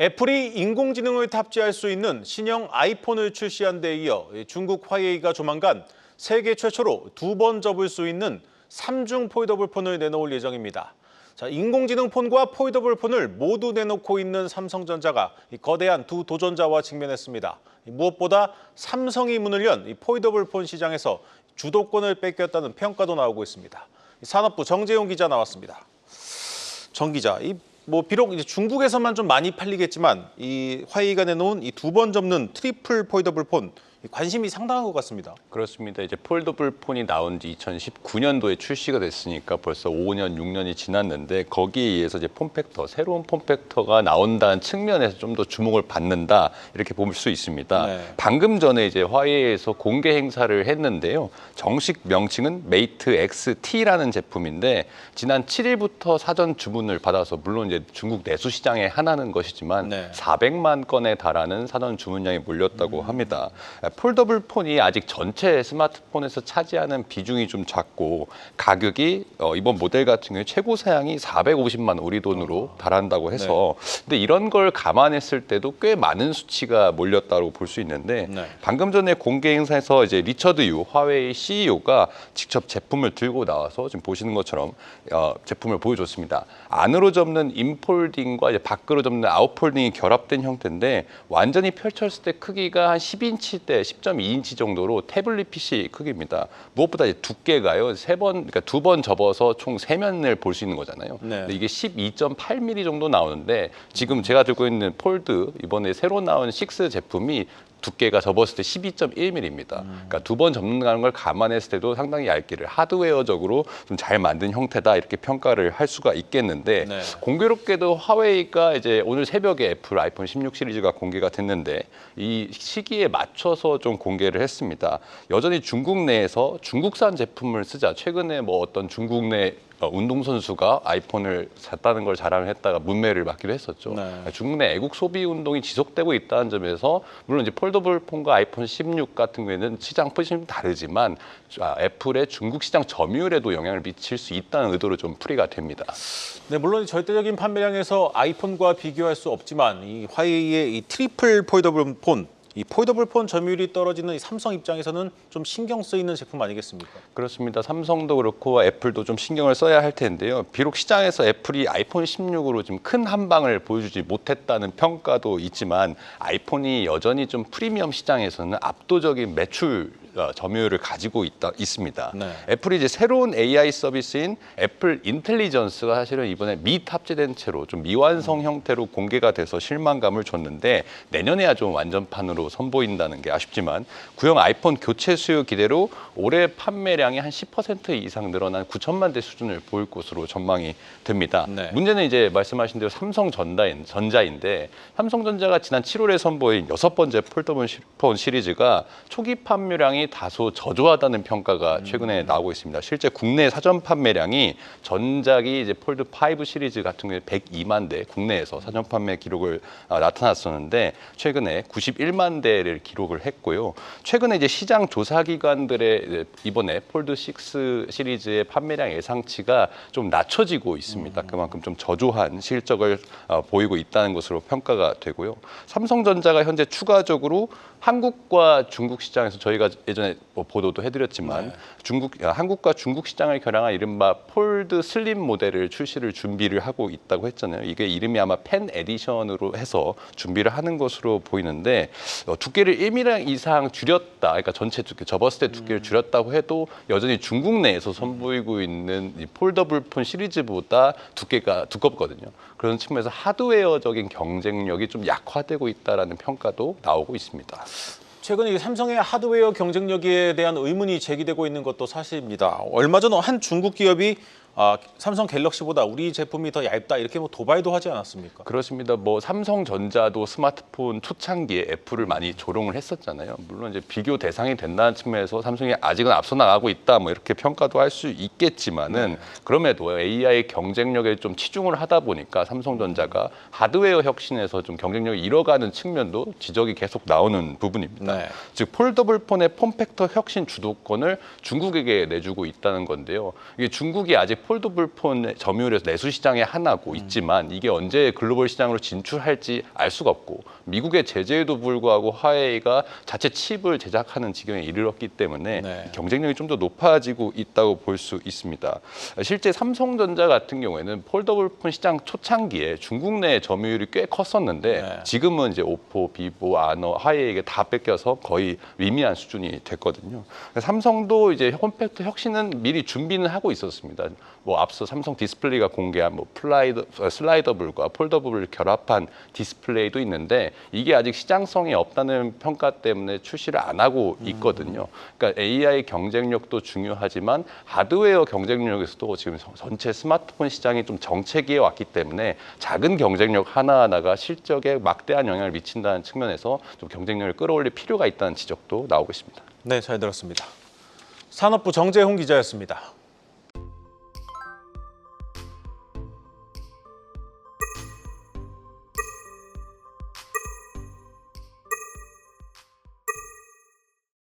애플이 인공지능을 탑재할 수 있는 신형 아이폰을 출시한 데 이어 중국 화웨이가 조만간 세계 최초로 두 번 접을 수 있는 삼중 폴더블 폰을 내놓을 예정입니다. 자, 인공지능 폰과 폴더블 폰을 모두 내놓고 있는 삼성전자가 이 거대한 두 도전자와 직면했습니다. 이 무엇보다 삼성이 문을 연이 폴더블 폰 시장에서 주도권을 뺏겼다는 평가도 나오고 있습니다. 이 산업부 정재용 기자 나왔습니다. 정 기자, 이 뭐 비록 이제 중국에서만 좀 많이 팔리겠지만 이 화웨이가 내놓은 이 두 번 접는 트리플 폴더블 폰이 관심이 상당한 것 같습니다. 그렇습니다. 이제 폴더블 폰이 나온 지 2019년도에 출시가 됐으니까 벌써 5년, 6년이 지났는데 거기에 의해서 이제 폼팩터, 새로운 폼팩터가 나온다는 측면에서 좀 더 주목을 받는다 이렇게 볼 수 있습니다. 네. 방금 전에 이제 화웨이에서 공개 행사를 했는데요. 정식 명칭은 메이트 XT라는 제품인데 지난 7일부터 사전 주문을 받아서 물론 이제 중국 내수 시장에 하나는 것이지만 네. 400만 건에 달하는 사전 주문량이 몰렸다고 합니다. 폴더블 폰이 아직 전체 스마트폰에서 차지하는 비중이 좀 작고 가격이 어, 이번 모델 같은 경우에 최고 사양이 450만 우리 돈으로 달한다고 해서 근데 이런 걸 감안했을 때도 꽤 많은 수치가 몰렸다고 볼 수 있는데 네. 방금 전에 공개 행사에서 이제 리처드 유 화웨이 CEO가 직접 제품을 들고 나와서 지금 보시는 것처럼 어, 제품을 보여줬습니다. 안으로 접는 인폴딩과 이제 밖으로 접는 아웃폴딩이 결합된 형태인데 완전히 펼쳤을 때 크기가 한 10인치 대 10.2인치 정도로 태블릿 PC 크기입니다. 무엇보다 두께가요 세 번 그러니까 두 번 접어서 총 세 면을 볼 수 있는 거잖아요. 네. 근데 이게 12.8mm 정도 나오는데 지금 제가 들고 있는 폴드 이번에 새로 나온 6 제품이 두께가 접었을 때 12.1mm입니다. 그러니까 두 번 접는다는 걸 감안했을 때도 상당히 얇기를 하드웨어적으로 좀 잘 만든 형태다 이렇게 평가를 할 수가 있겠는데 네. 공교롭게도 화웨이가 이제 오늘 새벽에 애플 아이폰 16 시리즈가 공개가 됐는데 이 시기에 맞춰서 좀 공개를 했습니다. 여전히 중국 내에서 중국산 제품을 쓰자. 최근에 뭐 어떤 중국 내 어, 운동선수가 아이폰을 샀다는 걸 자랑을 했다가 문매를 맞기도 했었죠. 네. 중국 내 애국 소비 운동이 지속되고 있다는 점에서 물론 이제 폴더블 폰과 아이폰 16 같은 경우에는 시장 포지션이 좀 다르지만 아, 애플의 중국 시장 점유율에도 영향을 미칠 수 있다는 의도로 좀 풀이가 됩니다. 네, 물론 절대적인 판매량에서 아이폰과 비교할 수 없지만 이 화웨이의 이 트리플 폴더블 폰, 이 폴더블 폰 점유율이 떨어지는 이 삼성 입장에서는 좀 신경 쓰이는 제품 아니겠습니까? 그렇습니다. 삼성도 그렇고 애플도 좀 신경을 써야 할 텐데요. 비록 시장에서 애플이 아이폰 16으로 좀 큰 한방을 보여주지 못했다는 평가도 있지만 아이폰이 여전히 좀 프리미엄 시장에서는 압도적인 매출 어, 점유율을 가지고 있다 있습니다. 네. 애플이 이제 새로운 AI 서비스인 애플 인텔리전스가 사실은 이번에 미탑재된 채로 좀 미완성 형태로 공개가 돼서 실망감을 줬는데 내년에야 좀 완전판으로 선보인다는 게 아쉽지만 구형 아이폰 교체 수요 기대로 올해 판매량이 한 10% 이상 늘어난 9천만 대 수준을 보일 것으로 전망이 됩니다. 네. 문제는 이제 말씀하신 대로 삼성 전자인, 전자인데 삼성전자가 지난 7월에 선보인 여섯 번째 폴더블 시- 폰 시리즈가 초기 판매량이 다소 저조하다는 평가가 최근에 나오고 있습니다. 실제 국내 사전 판매량이 전작이 이제 폴드 5 시리즈 같은 경우에 102만 대 국내에서 사전 판매 기록을 아, 나타났었는데 최근에 91만 대를 기록을 했고요. 최근에 이제 시장 조사 기관들의 이번에 폴드 6 시리즈의 판매량 예상치가 좀 낮춰지고 있습니다. 그만큼 좀 저조한 실적을 어, 보이고 있다는 것으로 평가가 되고요. 삼성전자가 현재 추가적으로 한국과 중국 시장에서 저희가 예전에 뭐 보도도 해드렸지만 중국 아, 한국과 중국 시장을 겨냥한 이른바 폴드 슬림 모델을 출시를 준비를 하고 있다고 했잖아요. 이게 이름이 아마 펜 에디션으로 해서 준비를 하는 것으로 보이는데 어, 두께를 1mm 이상 줄였다. 그러니까 전체 두께 접었을 때 두께를 줄였다고 해도 여전히 중국 내에서 선보이고 있는 이 폴더블 폰 시리즈보다 두께가 두껍거든요. 그런 측면에서 하드웨어적인 경쟁력이 좀 약화되고 있다라는 평가도 나오고 있습니다. 최근에 이 삼성의 하드웨어 경쟁력에 대한 의문이 제기되고 있는 것도 사실입니다. 얼마 전 한 중국 기업이 아, 삼성 갤럭시보다 우리 제품이 더 얇다 이렇게 뭐 도발도 하지 않았습니까? 그렇습니다. 뭐 삼성전자도 스마트폰 초창기에 애플을 많이 조롱을 했었잖아요. 물론 이제 비교 대상이 된다는 측면에서 삼성이 아직은 앞서 나가고 있다 뭐 이렇게 평가도 할 수 있겠지만은 그럼에도 AI 경쟁력에 좀 치중을 하다 보니까 삼성전자가 하드웨어 혁신에서 좀 경쟁력을 잃어가는 측면도 지적이 계속 나오는 부분입니다. 네. 즉 폴더블 폰의 폼팩터 혁신 주도권을 중국에게 내주고 있다는 건데요. 이게 중국이 아직 폴더블 폰 점유율에서 내수 시장의 하나고 있지만 이게 언제 글로벌 시장으로 진출할지 알 수가 없고 미국의 제재에도 불구하고 화웨이가 자체 칩을 제작하는 지경에 이르렀기 때문에 네. 경쟁력이 좀 더 높아지고 있다고 볼 수 있습니다. 실제 삼성전자 같은 경우에는 폴더블 폰 시장 초창기에 중국 내 점유율이 꽤 컸었는데 네. 지금은 이제 오포, 비보, 아너, 하이에게 다 뺏겨서 거의 위미한 수준이 됐거든요. 삼성도 이제 홈팩트 혁신은 미리 준비는 하고 있었습니다. 뭐 앞서 삼성 디스플레이가 공개한 뭐 플라이더, 어, 슬라이더블과 폴더블을 결합한 디스플레이도 있는데 이게 아직 시장성이 없다는 평가 때문에 출시를 안 하고 있거든요. 그러니까 AI 경쟁력도 중요하지만 하드웨어 경쟁력에서도 지금 전체 스마트폰 시장이 좀 정체기에 왔기 때문에 작은 경쟁력 하나하나가 실적에 막대한 영향을 미친다는 측면에서 좀 경쟁력을 끌어올릴 필요가 있다는 지적도 나오고 있습니다. 네, 잘 들었습니다. 산업부 정재홍 기자였습니다.